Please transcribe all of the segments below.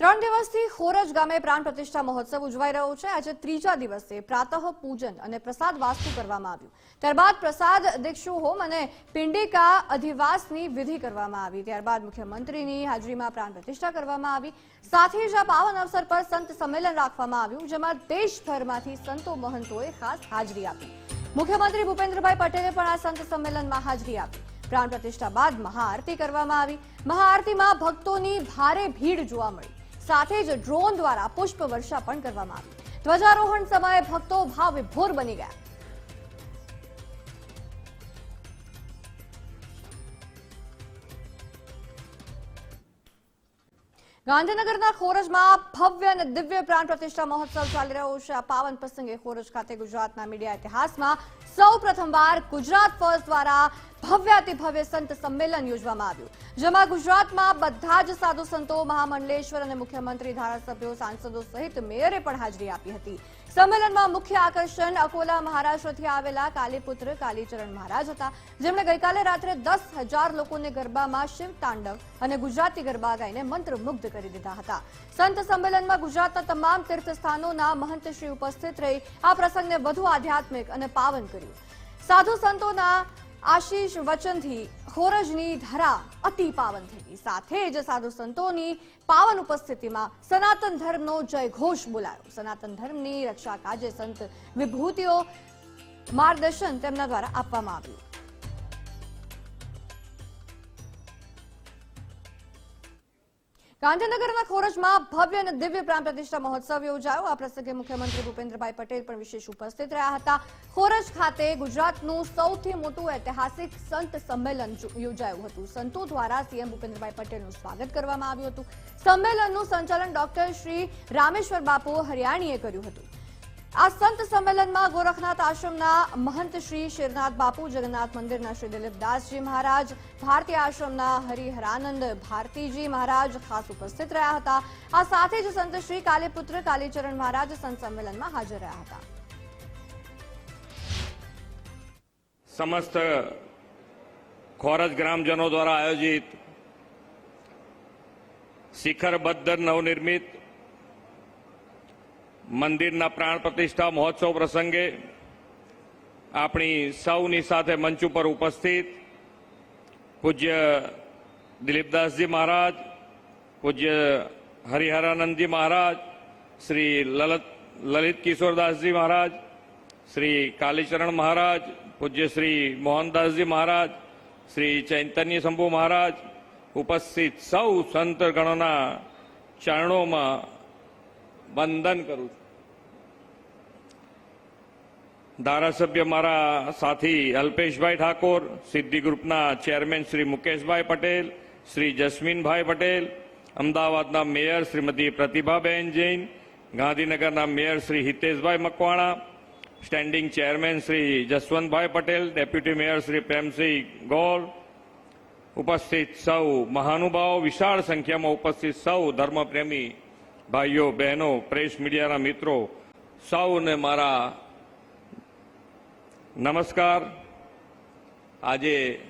ત્રણ દિવસથી ખોરજ ગામે પ્રાણ પ્રતિષ્ઠા મહોત્સવ ઉજવાઈ રહ્યો છે. આજે ત્રીજા દિવસે પ્રાતઃ પૂજન અને પ્રસાદ વાસ્તુ કરવામાં આવ્યું. ત્યારબાદ પ્રસાદ દીક્ષુ હોમ અને પિંડિકા અધિવાસની વિધિ કરવામાં આવી. ત્યારબાદ મુખ્યમંત્રીની હાજરીમાં પ્રાણ પ્રતિષ્ઠા કરવામાં આવી. સાથે જ પાવન અવસર પર સંત સંમેલન રાખવામાં આવ્યું, જેમાં દેશભરમાંથી સંતો મહંતોએ ખાસ હાજરી આપી. મુખ્યમંત્રી ભૂપેન્દ્રભાઈ પટેલે પણ આ સંત સંમેલનમાં હાજરી આપી. પ્રાણ પ્રતિષ્ઠા બાદ મહાઆરતી કરવામાં આવી. મહાઆરતીમાં ભક્તોની ભારે ભીડ જોવા મળી. સાથે જ ડ્રોન દ્વારા પુષ્પ વર્ષા પણ કરવામાં આવી. ધ્વજારોહણ સમયે ભક્તો ભાવ વિભોર બની ગયા. ગાંધીનગરના ખોરજમાં ભવ્ય અને દિવ્ય પ્રાણ પ્રતિષ્ઠા મહોત્સવ ચાલી રહ્યો છે. આ પાવન પ્રસંગે ખોરજ ખાતે ગુજરાતના મીડિયા ઇતિહાસમાં સૌ પ્રથમવાર ગુજરાત ફર્સ્ટ દ્વારા ભવ્યાતિ ભવ્ય સંત સંમેલન યોજવામાં આવ્યું. જેમાં ગુજરાતમાં બધા જ સાધુ સંતો, મહામંડલેશ્વર અને મુખ્યમંત્રી, ધારાસભ્યો, સાંસદો સહિત મેયરે પણ હાજરી આપી હતી. સંમેલનમાં મુખ્ય આકર્ષણ અકોલા, મહારાષ્ટ્રથી આવેલા કાલીપુત્ર, કાલીચરણ મહારાજ હતા. જેમણે ગઈકાલે રાત્રે દસ હજાર લોકોને ગરબામાં શિવ તાંડવ અને ગુજરાતી ગરબા ગાઈને મંત્રમુગ્ધ કરી દીધા હતા. સંત સંમેલનમાં ગુજરાતના તમામ તીર્થસ્થાનોના મહંતશ્રી ઉપસ્થિત રહી આ પ્રસંગને વધુ આધ્યાત્મિક અને પાવન કર્યું. સાધુ સંતોના આશીષ વચનથી ખોરજની ધરા અતિ પાવન થઈ સાથે જ સાધુ સંતોની પાવન ઉપસ્થિતિમાં સનાતન ધર્મનો જય ઘોષ બોલાયો. સનાતન ધર્મની રક્ષા કાજે સંત વિભૂતિઓ માર્ગદર્શન તેમના દ્વારા આપવામાં આવ્યું. ગાંધીનગરના ખોરજમાં ભવ્ય અને દિવ્ય પ્રાણ પ્રતિષ્ઠા મહોત્સવ યોજાયો. આ પ્રસંગે મુખ્યમંત્રી ભૂપેન્દ્રભાઈ પટેલ પણ વિશેષ ઉપસ્થિત રહ્યા હતા. ખોરજ ખાતે ગુજરાતનું સૌથી મોટું ઐતિહાસિક સંત સંમેલન યોજાયું હતું. સંતો દ્વારા સીએમ ભૂપેન્દ્રભાઈ પટેલનું સ્વાગત કરવામાં આવ્યું હતું. સંમેલનનું સંચાલન ડોક્ટર શ્રી રામેશ્વર બાપુ હરિયાણીએ કર્યું હતું. આ સંત સંમેલનમાં ગોરખનાથ આશ્રમના મહંત શ્રી શિરનાથ બાપુ જગન્નાથ મંદિરના શ્રી દિલીપદાસજી મહારાજ ભારતીય આશ્રમના હરિહરાનંદ ભારતીજી મહારાજ ખાસ ઉપસ્થિત રહ્યા હતા આ સાથે જ સંત શ્રી કાલીપુત્ર કાલીચરણ મહારાજ સંત સંમેલનમાં હાજર રહ્યા હતા સમસ્ત ખોરજ ગ્રામજનો દ્વારા આયોજિત શિખરબદ્ધ નવનિર્મિત મંદિરના પ્રાણ પ્રતિષ્ઠા મહોત્સવ પ્રસંગે આપણી સૌની સાથે મંચ ઉપર ઉપસ્થિત પૂજ્ય દિલીપદાસજી મહારાજ, પૂજ્ય હરિહરાનંદજી મહારાજ, શ્રી લલિત લલિત કિશોરદાસજી મહારાજ, શ્રી કાલીચરણ મહારાજ, પૂજ્ય શ્રી મોહનદાસજી મહારાજ, શ્રી ચૈતન્ય શંભુ મહારાજ ઉપસ્થિત સૌ સંત ગણોના ચરણોમાં વંદન કરું છું. ધારાસભ્ય મારા સાથી અલ્પેશભાઈ ઠાકોર, સિદ્ધિ ગ્રુપના ચેરમેન શ્રી મુકેશભાઈ પટેલ, શ્રી જસ્મીનભાઈ પટેલ, અમદાવાદના મેયર શ્રીમતી પ્રતિભાબેન જૈન, ગાંધીનગરના mayor Shri Hiteshbhai Makwana, standing chairman Shri Jaswantbhai Patel, deputy mayor Shri Premsinh Gor ઉપસ્થિત સૌ મહાનુભાવો, વિશાળ સંખ્યામાં ઉપસ્થિત સૌ ધર્મપ્રેમી ભાઈઓ, બહેનો, પ્રેસ મીડિયાના મિત્રો સૌને મારા નમસ્કાર. આજે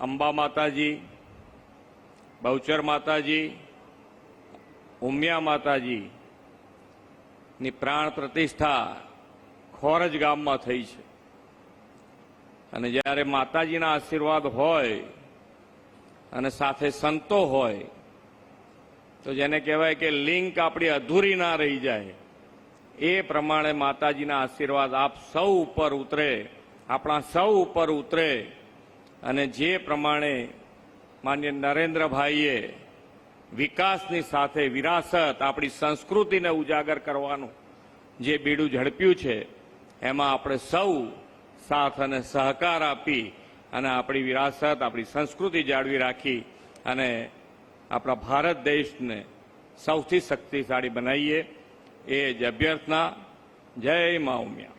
અંબા માતાજી, બહુચર માતાજી, ઉમિયા માતાજી ની પ્રાણ પ્રતિષ્ઠા ખોરજ ગામમાં થઈ છે. અને જ્યારે માતાજીના આશીર્વાદ હોય અને સાથે સંતો હોય તો જેને કહેવાય કે લિંક આપણી અધૂરી ના રહી જાય, એ પ્રમાણે માતાજીના આશીર્વાદ આપ સૌ ઉપર ઉતરે, આપણા સૌ ઉપર ઉતરે. અને જે પ્રમાણે માન્ય નરેન્દ્રભાઈએ વિકાસની સાથે વિરાસત આપણી સંસ્કૃતિને ઉજાગર કરવાનું જે બીડું ઝડપ્યું છે, એમાં આપણે સૌ સાથ અને સહકાર આપી અને આપણી વિરાસત, આપણી સંસ્કૃતિ જાળવી રાખી અને આપણા ભારત દેશને સૌથી શક્તિશાળી બનાવીએ એ જ અભ્યર્થના જય મા ઉમિયા.